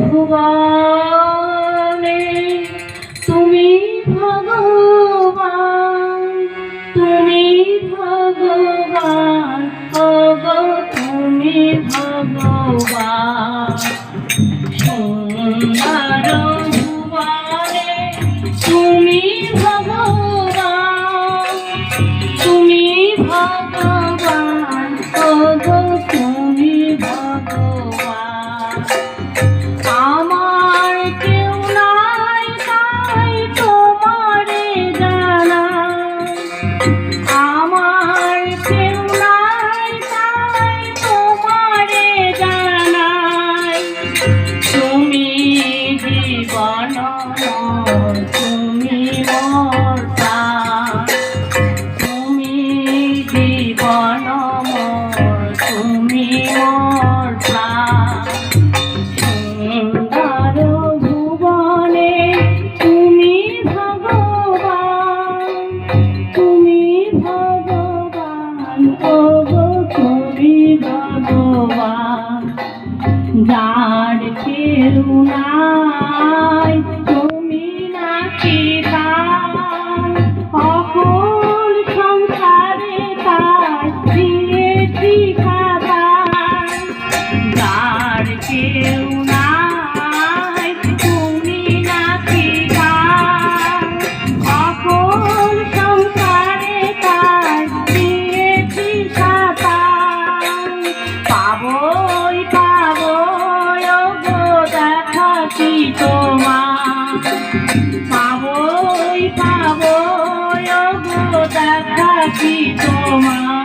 ভুবনে তুমি ভগবান তুমি ভগবান তুমি ভগবান। সুন্দর তুমি ভগবান তুমি ভগবান যার কেউ নাই তুমি নাকি অকুল সংসারে তার দিয়েছি খাবার। যার কেউ তোমার। পাবই পাবই, ওগো দেখা কি তোমার।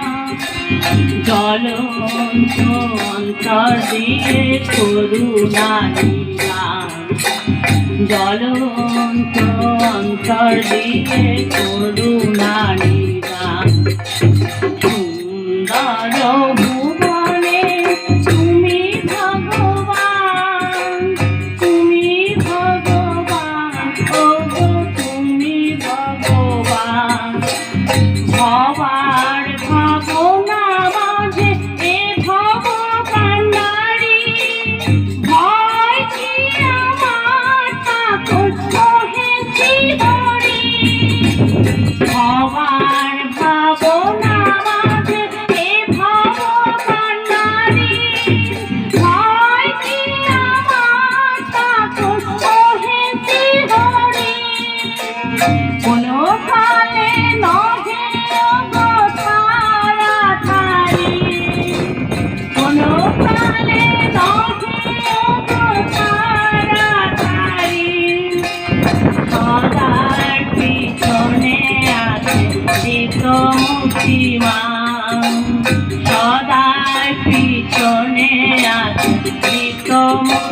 জলন্ত অন্তর দিয়ে করুণা জলন্ত অন্তর দিয়ে করুণা নিলাম ভবার ভাবনা মাঝে এ ভব কান্ডারি ভয় কি আমার তাকত কহেছি ধরি ভবার ভাবনা মাঝে এ ভব কান্ডারি ভয় কি আমার তাকত কহেছি ধরি আছে চিত মুক্তিমান সদার পিছনে আছে চিত মুক্তিমান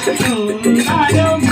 ভগবান ওগো তুমি ভগবান সুন্দর